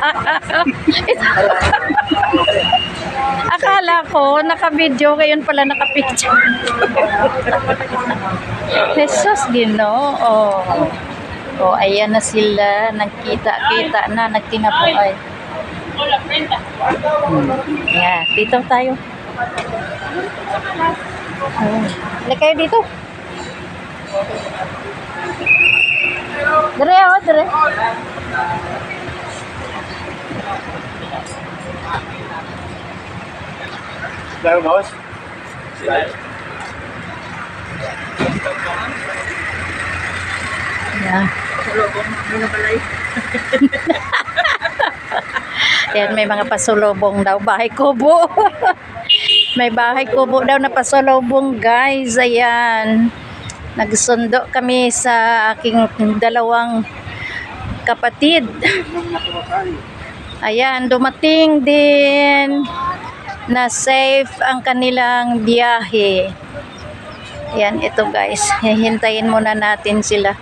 Akala ko, naka-video, ngayon pala naka-picture. Jesus, Ginoo. Oh. oh, ayan na sila. Nagkita-kita na, nagtinapuay. Hmm. Yeah, dito tayo. Hindi kayo dito. Dire, oh, dire. Claro, boss. Yeah. Yan, may mga pasulubong daw. Bahay kubo. may bahay kubo daw na pasulubong, guys. Ayan. Nagsundo kami sa aking dalawang kapatid. Ayan, dumating din na safe ang kanilang biyahe. Ayan, ito guys. Hihintayin muna natin sila.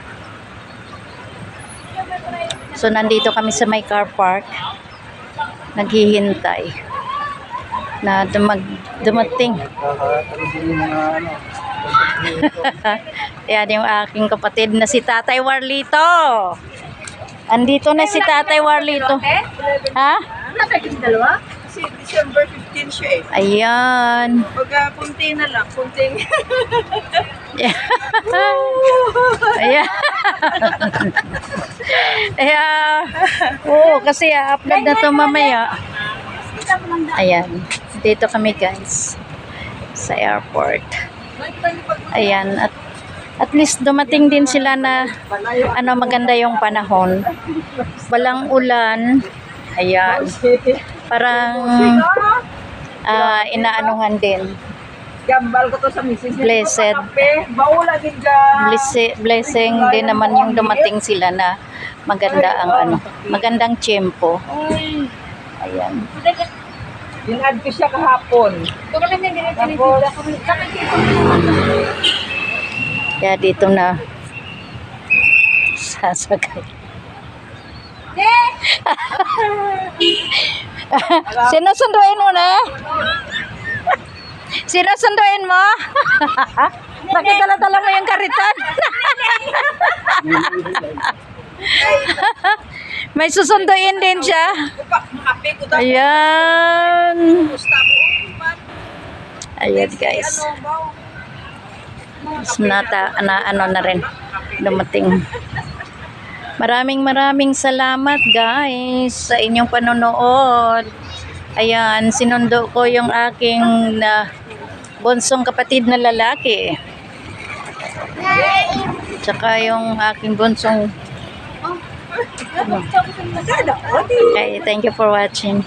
So, nandito kami sa may car park. Naghihintay. Na dumag, dumating. Yan yung aking kapatid na si Tatay Warlito. Andito na si Tatay Warlito. Ha? Nakakit yung dalawa? Kasi December 15 siya eh. Ayan. Pagka kunti na lang, kunting... Ayan. Ayan. Oo, kasi i-upload na to mamaya. Ayan. Dito kami guys. Sa airport. Ayan. At at least dumating din sila na ano maganda yung panahon. Walang ulan. Ayan. Parang ah, inaanuhan din. Gambal ko to sa misis. Blessed. Kape, Baula din ka. Blessing, din naman yung dumating sila na maganda ang ano, magandang tiyempo. Ayan. Dinad ko siya kahapon. Tapos, Kaya dito na sasakay. Sinusunduin mo na? Sinusunduin mo? Bakit dala-dala mo yung kariton? May susunduin din siya. Ayan. Ayan guys. Nata, na, ano na rin. Dumating. Maraming maraming salamat guys sa inyong panonood. Ayan, sinundo ko yung aking na bonsong kapatid na lalaki. Tsaka yung aking bonsong. Okay, thank you for watching.